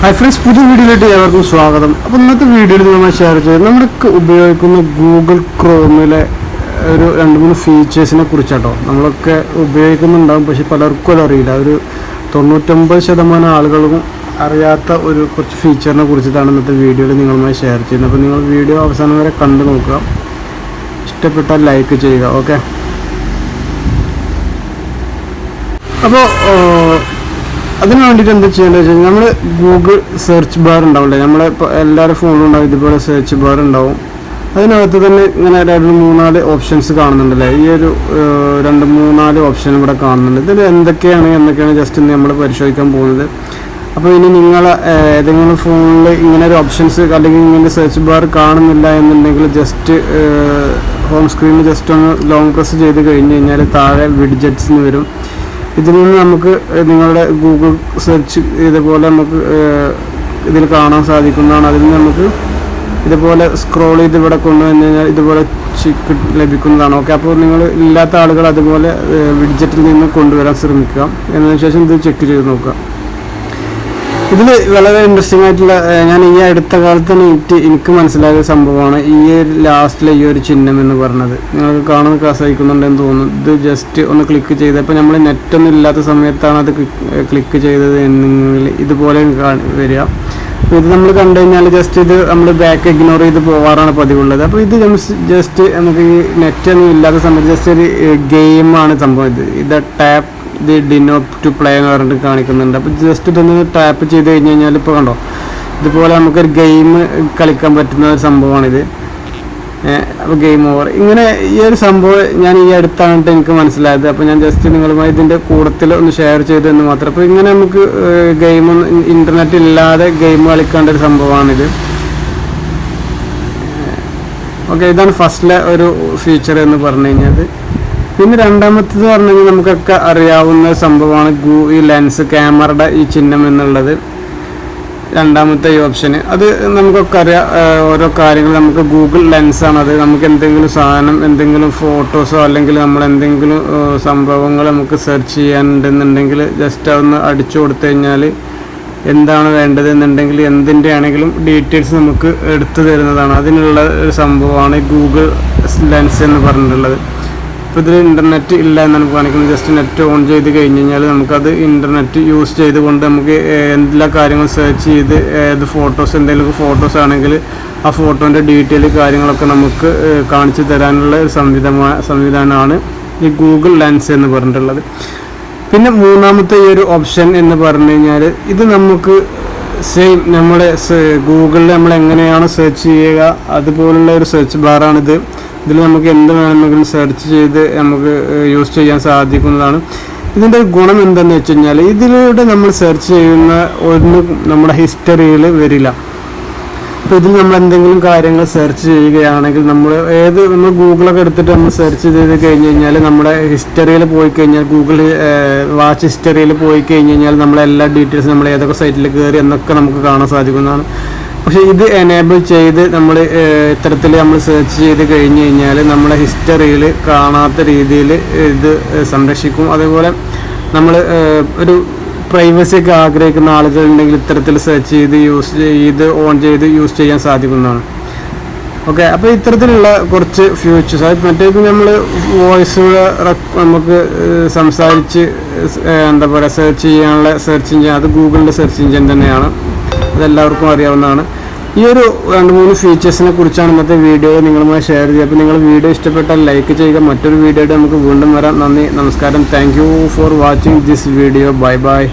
Hi friends പുതിയ വീഡിയോയിലേക്ക് ഏവർക്കും സ്വാഗതം. അപ്പോൾ ഇന്നത്തെ വീഡിയോയിൽ നമ്മൾ ഷെയർ ചെയ്യുന്നത് നമ്മളൊക്കെ ഉപയോഗിക്കുന്ന ഗൂഗിൾ ക്രോമിലെ ഒരു രണ്ട് മൂന്ന് ഫീച്ചേഴ്സിനെ കുറിച്ചാട്ടോ. നമ്മളൊക്കെ ഉപയോഗിക്കുന്നുണ്ടാകും പക്ഷെ പലർക്കും അത് അറിയില്ല. ഒരു തൊണ്ണൂറ്റൊമ്പത് ശതമാനം ആളുകളും അറിയാത്ത ഒരു കുറച്ച് ഫീച്ചറിനെ കുറിച്ചിട്ടാണ് ഇന്നത്തെ വീഡിയോയിൽ നിങ്ങളുമായി ഷെയർ ചെയ്യുന്നത്. അപ്പോൾ നിങ്ങൾ വീഡിയോ അവസാനം വരെ കണ്ടു നോക്കുക. ഇഷ്ടപ്പെട്ടാൽ ലൈക്ക് ചെയ്യുക ഓക്കെ അപ്പോൾ അതിന് വേണ്ടിയിട്ട് എന്താ ചെയ്യേണ്ടത് വെച്ചാൽ നമ്മൾ ഗൂഗിൾ സെർച്ച് ബാർ ഉണ്ടാവില്ലേ നമ്മളെ ഇപ്പോൾ എല്ലാവരുടെ ഫോണിലും ഉണ്ടാവും ഇതുപോലെ സെർച്ച് ബാർ ഉണ്ടാവും. അതിനകത്ത് തന്നെ ഇങ്ങനെ രണ്ട് മൂന്നാൽ ഓപ്ഷൻസ് കാണുന്നുണ്ടല്ലേ? ഈ ഒരു രണ്ട് മൂന്നാൽ ഓപ്ഷൻ ഇവിടെ കാണുന്നുണ്ട്. ഇതിൽ എന്തൊക്കെയാണ് എന്തൊക്കെയാണ് ജസ്റ്റ് ഇന്ന് നമ്മൾ പരിശോധിക്കാൻ പോകുന്നത്? അപ്പോൾ ഇനി നിങ്ങൾ ഏതെങ്കിലും ഫോണിൽ ഇങ്ങനെ ഒരു ഓപ്ഷൻസ് അല്ലെങ്കിൽ ഇങ്ങനെ സെർച്ച് ബാർ കാണുന്നില്ല എന്നുണ്ടെങ്കിൽ ജസ്റ്റ് ഹോം സ്ക്രീനിൽ ജസ്റ്റ് ഒന്ന് ലോങ് പ്രസ് ചെയ്ത് കഴിഞ്ഞ് കഴിഞ്ഞാൽ താഴെ വിഡ്ജറ്റ്സ് എന്ന് വരും. ഇതിൽ നിന്ന് നമുക്ക് നിങ്ങളുടെ ഗൂഗിൾ സെർച്ച് ഇതുപോലെ നമുക്ക് ഇതിൽ കാണാൻ സാധിക്കുന്നതാണ്. അതിൽ നിന്ന് നമുക്ക് ഇതുപോലെ സ്ക്രോൾ ചെയ്ത് ഇവിടെ കൊണ്ടുവന്നു കഴിഞ്ഞാൽ ഇതുപോലെ ലഭിക്കുന്നതാണ്. ഓക്കെ അപ്പോൾ നിങ്ങൾ ഇല്ലാത്ത ആളുകൾ അതുപോലെ വിഡ്ജറ്റിൽ നിന്ന് കൊണ്ടുവരാൻ ശ്രമിക്കുക. എന്നതിന് ശേഷം ഇത് ചെക്ക് ചെയ്ത് നോക്കുക. ഇതിൽ വളരെ ഇൻട്രസ്റ്റിംഗ് ആയിട്ടുള്ള ഞാൻ ഈ അടുത്ത കാലത്ത് തന്നെ എനിക്ക് മനസ്സിലായ സംഭവമാണ് ഈ ഒരു ലാസ്റ്റിലെ ഈ ഒരു ചിഹ്നം എന്ന് പറഞ്ഞത്. നിങ്ങൾക്ക് കാണാൻ എന്ന് തോന്നുന്നു. ഇത് ജസ്റ്റ് ഒന്ന് ക്ലിക്ക് ചെയ്ത്. ഇപ്പോൾ നമ്മൾ നെറ്റൊന്നും ഇല്ലാത്ത സമയത്താണ് അത് ക്ലിക്ക് ചെയ്തത് എന്നെങ്കിൽ ഇതുപോലെ വരിക. അപ്പോൾ ഇത് നമ്മൾ കണ്ടു കഴിഞ്ഞാൽ ജസ്റ്റ് ഇത് നമ്മൾ ബാക്ക് ഇഗ്നോർ ചെയ്ത് പോകാറാണ് പതിവുള്ളത്. അപ്പോൾ ഇത് ജസ്റ്റ് നമുക്ക് ഈ നെറ്റൊന്നും ഇല്ലാത്ത സമയത്ത് ജസ്റ്റ് ഒരു ഗെയിമാണ് സംഭവം ഇത്. ഇത് ടാപ്പ് ഇത് ഡിനോ ടു പ്ലേ എന്ന് പറഞ്ഞിട്ട് കാണിക്കുന്നുണ്ട്. അപ്പോൾ ജസ്റ്റ് ഇതൊന്ന് ടാപ്പ് ചെയ്ത് കഴിഞ്ഞ് കഴിഞ്ഞാൽ ഇപ്പോൾ കണ്ടോ? ഇതുപോലെ നമുക്കൊരു ഗെയിം കളിക്കാൻ പറ്റുന്ന ഒരു സംഭവമാണിത്. അപ്പോൾ ഗെയിം ഓവർ ഇങ്ങനെ ഈ ഒരു സംഭവം ഞാൻ ഈ അടുത്താണ് എനിക്ക് മനസ്സിലായത്. അപ്പോൾ ഞാൻ ജസ്റ്റ് നിങ്ങളുമായി ഇതിന്റെ കൂടത്തിൽ ഒന്ന് ഷെയർ ചെയ്തു എന്ന് മാത്രം. അപ്പോൾ ഇങ്ങനെ നമുക്ക് ഗെയിം ഇന്റർനെറ്റ് ഇല്ലാതെ ഗെയിം കളിക്കേണ്ട ഒരു സംഭവമാണിത്. ഓക്കെ ഇതാണ് ഫസ്റ്റിലെ ഒരു ഫീച്ചർ എന്ന് പറഞ്ഞു കഴിഞ്ഞാൽ പിന്നെ രണ്ടാമത്തേത് പറഞ്ഞു കഴിഞ്ഞാൽ നമുക്കൊക്കെ അറിയാവുന്ന സംഭവമാണ് ഗൂ ഈ ലെൻസ് ക്യാമറയുടെ ഈ ചിഹ്നം എന്നുള്ളത്. രണ്ടാമത്തെ ഈ ഓപ്ഷന് അത് നമുക്കൊക്കെ അറിയാം ഓരോ കാര്യങ്ങൾ നമുക്ക് ഗൂഗിൾ ലെൻസാണ് അത് നമുക്ക് എന്തെങ്കിലും സാധനം എന്തെങ്കിലും ഫോട്ടോസോ അല്ലെങ്കിൽ നമ്മൾ എന്തെങ്കിലും സംഭവങ്ങൾ നമുക്ക് സെർച്ച് ചെയ്യാനുണ്ടെന്നുണ്ടെങ്കിൽ ജസ്റ്റ് അതൊന്ന് അടിച്ചു കൊടുത്തു കഴിഞ്ഞാൽ എന്താണ് വേണ്ടത് എന്നുണ്ടെങ്കിൽ എന്തിന്റെ ആണെങ്കിലും ഡീറ്റെയിൽസ് നമുക്ക് എടുത്തു തരുന്നതാണ്. അതിനുള്ള ഒരു സംഭവമാണ് ഗൂഗിൾ ലെൻസ് എന്ന് പറഞ്ഞിട്ടുള്ളത്. ഇപ്പോൾ ഇതിൽ ഇന്റർനെറ്റ് ഇല്ല എന്നാണ് കാണിക്കുന്നത്. ജസ്റ്റ് നെറ്റ് ഓൺ ചെയ്ത് കഴിഞ്ഞ് കഴിഞ്ഞാൽ നമുക്കത് ഇന്റർനെറ്റ് യൂസ് ചെയ്തുകൊണ്ട് നമുക്ക് എല്ലാ കാര്യങ്ങളും സെർച്ച് ചെയ്ത് ഏത് ഫോട്ടോസ് എന്തെങ്കിലും ഫോട്ടോസ് ആണെങ്കിൽ ആ ഫോട്ടോന്റെ ഡീറ്റെയിൽ കാര്യങ്ങളൊക്കെ നമുക്ക് കാണിച്ചു തരാനുള്ള ഒരു സംവിധാന സംവിധാനമാണ് ഈ ഗൂഗിൾ ലെൻസ് എന്ന് പറഞ്ഞിട്ടുള്ളത്. പിന്നെ മൂന്നാമത്തെ ഈ ഒരു ഓപ്ഷൻ എന്ന് പറഞ്ഞു കഴിഞ്ഞാൽ ഇത് നമുക്ക് സെയിം നമ്മുടെ ഗൂഗിളിൽ നമ്മൾ എങ്ങനെയാണ് സെർച്ച് ചെയ്യുക അതുപോലുള്ള ഒരു സെർച്ച് ബാറാണിത് ഇതിൽ നമുക്ക് എന്ത് വേണമെങ്കിലും സെർച്ച് ചെയ്ത് നമുക്ക് യൂസ് ചെയ്യാൻ സാധിക്കുന്നതാണ്. ഇതിന്റെ ഗുണം എന്തെന്ന് വെച്ച് കഴിഞ്ഞാൽ ഇതിലൂടെ നമ്മൾ സെർച്ച് ചെയ്യുന്ന ഒന്നും നമ്മുടെ ഹിസ്റ്ററിയിൽ വരില്ല. അപ്പോൾ ഇതിൽ നമ്മൾ എന്തെങ്കിലും കാര്യങ്ങൾ സെർച്ച് ചെയ്യുകയാണെങ്കിൽ നമ്മൾ ഏത് നമ്മൾ ഗൂഗിളൊക്കെ എടുത്തിട്ട് നമ്മൾ സെർച്ച് ചെയ്ത് കഴിഞ്ഞ് കഴിഞ്ഞാൽ നമ്മുടെ ഹിസ്റ്ററിയിൽ പോയി കഴിഞ്ഞാൽ ഗൂഗിൾ വാച്ച് ഹിസ്റ്ററിയിൽ പോയി കഴിഞ്ഞ് കഴിഞ്ഞാൽ നമ്മളെ എല്ലാ ഡീറ്റെയിൽസും നമ്മൾ ഏതൊക്കെ സൈറ്റിൽ കയറി എന്നൊക്കെ നമുക്ക് കാണാൻ സാധിക്കുന്നതാണ്. പക്ഷേ ഇത് എനേബിൾ ചെയ്ത് നമ്മൾ ഇത്തരത്തിൽ നമ്മൾ സെർച്ച് ചെയ്ത് കഴിഞ്ഞ് കഴിഞ്ഞാൽ നമ്മുടെ ഹിസ്റ്ററിയിൽ കാണാത്ത രീതിയിൽ ഇത് സംരക്ഷിക്കും. അതേപോലെ നമ്മൾ ഒരു പ്രൈവസി ഒക്കെ ആഗ്രഹിക്കുന്ന ആളുകളുണ്ടെങ്കിൽ ഇത്തരത്തിൽ സെർച്ച് ചെയ്ത് യൂസ് ചെയ്ത് ഓൺ ചെയ്ത് യൂസ് ചെയ്യാൻ സാധിക്കുന്നതാണ്. ഓക്കെ അപ്പോൾ ഇത്തരത്തിലുള്ള കുറച്ച് ഫ്യൂച്ചേഴ്സ് അത് മറ്റേത് നമ്മൾ വോയിസ് നമുക്ക് സംസാരിച്ച് എന്താ പറയുക സെർച്ച് ചെയ്യാനുള്ള സെർച്ച് എഞ്ചിൻ അത് ഗൂഗിളിന്റെ സെർച്ച് എഞ്ചിൻ തന്നെയാണ്. അതെല്ലാവർക്കും അറിയാവുന്നതാണ്. ഈ ഒരു രണ്ട് മൂന്ന് ഫീച്ചേഴ്സിനെ കുറിച്ചാണ് ഇന്നത്തെ വീഡിയോ നിങ്ങളുമായി ഷെയർ ചെയ്യുക അപ്പോൾ നിങ്ങൾ വീഡിയോ ഇഷ്ടപ്പെട്ടാൽ ലൈക്ക് ചെയ്യുക. മറ്റൊരു വീഡിയോയുടെ നമുക്ക് വീണ്ടും വരാം. നന്ദി നമസ്കാരം. Thank for watching this video bye bye